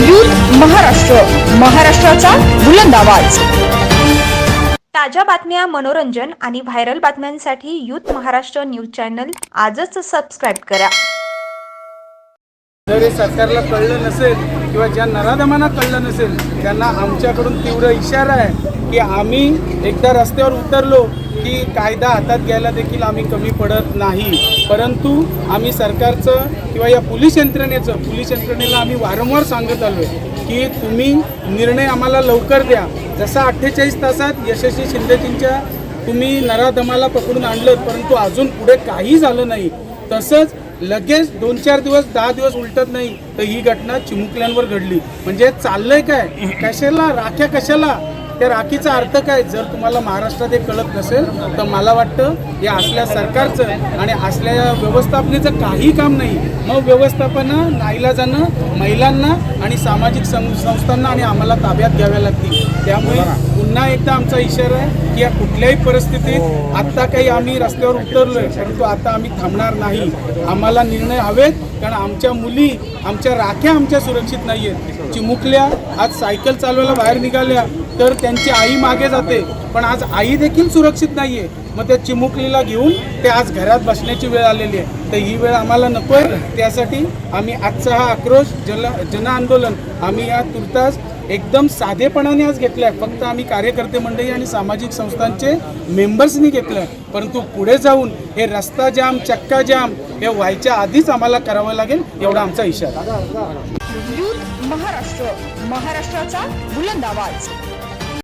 Youth Maharashtra महाराष्ट्राचा बुलंद आवाज. ताज्या बातम्या मनोरंजन आणि व्हायरल बातम्यांसाठी यूथ महाराष्ट्र न्यूज चॅनल आजच सबस्क्राईब करा. जर हे सरकारला कळलं नसेल किंवा ज्या नराधमांना कळलं नसेल त्यांना आमच्याकडून तीव्र इशारा आहे. की आम्ही एकदा रस्त्यावर उतरलो की कायदा हातात घ्यायला देखील आम्ही कमी पडत नाही. परंतु आम्ही सरकारचं किंवा या पोलीस यंत्रणेचं पोलीस यंत्रणेला आम्ही वारंवार सांगत आलो आहे की तुम्ही निर्णय आम्हाला लवकर द्या. जसा अठ्ठेचाळीस तासात यशस्वी शिंदेजींच्या तुम्ही नराधमाला पकडून आणलं परंतु अजून पुढे काही झालं नाही. तसंच लगेच दोन चार दिवस दहा दिवस उलटत नाही तर ही घटना चिमुकल्यांवर घडली. म्हणजे चाललंय काय? कशाला? राख्या कशाला? त्या राखीचा अर्थ काय? जर तुम्हाला महाराष्ट्रात हे कळत नसेल तर मला वाटतं या असल्या सरकारचं आणि असल्या व्यवस्थापनेचं काही काम नाही. मग व्यवस्थापनं नाईलाजानं महिलांना आणि सामाजिक सं संस्थांना आणि आम्हाला ताब्यात घ्याव्या लागतील. त्यामुळे पुन्हा एकदा आमचा इशारा आहे की या कुठल्याही परिस्थितीत आत्ता काही आम्ही रस्त्यावर उतरलोय परंतु आता आम्ही थांबणार नाही. आम्हाला निर्णय हवेत कारण आमच्या मुली आमच्या राख्या आमच्या सुरक्षित नाही आहेत चिमुकल्या आज सायकल चालवायला बाहेर निघाल्या तर त्यांची आई मागे जाते. पण आज आई देखील सुरक्षित नाही आहे मग त्या चिमुकलीला घेऊन ते आज घरात बसण्याची वेळ आलेली आहे. तर ही वेळ आम्हाला नको आहे. त्यासाठी आम्ही आजचा हा आक्रोश जल जन आंदोलन आम्ही या तुर्तास एकदम साधेपणाने आज घेतलं आहे फक्त आम्ही कार्यकर्ते मंडळी आणि सामाजिक संस्थांचे मेंबर्सनी घेतलं आहे परंतु पुढे जाऊन हे रस्ता जाम चक्का जाम हे व्हायच्या आधीच आम्हाला करावं लागेल एवढा आमचा इशारा. महाराष्ट्र. महाराष्ट्राचा बुलंद आवाज.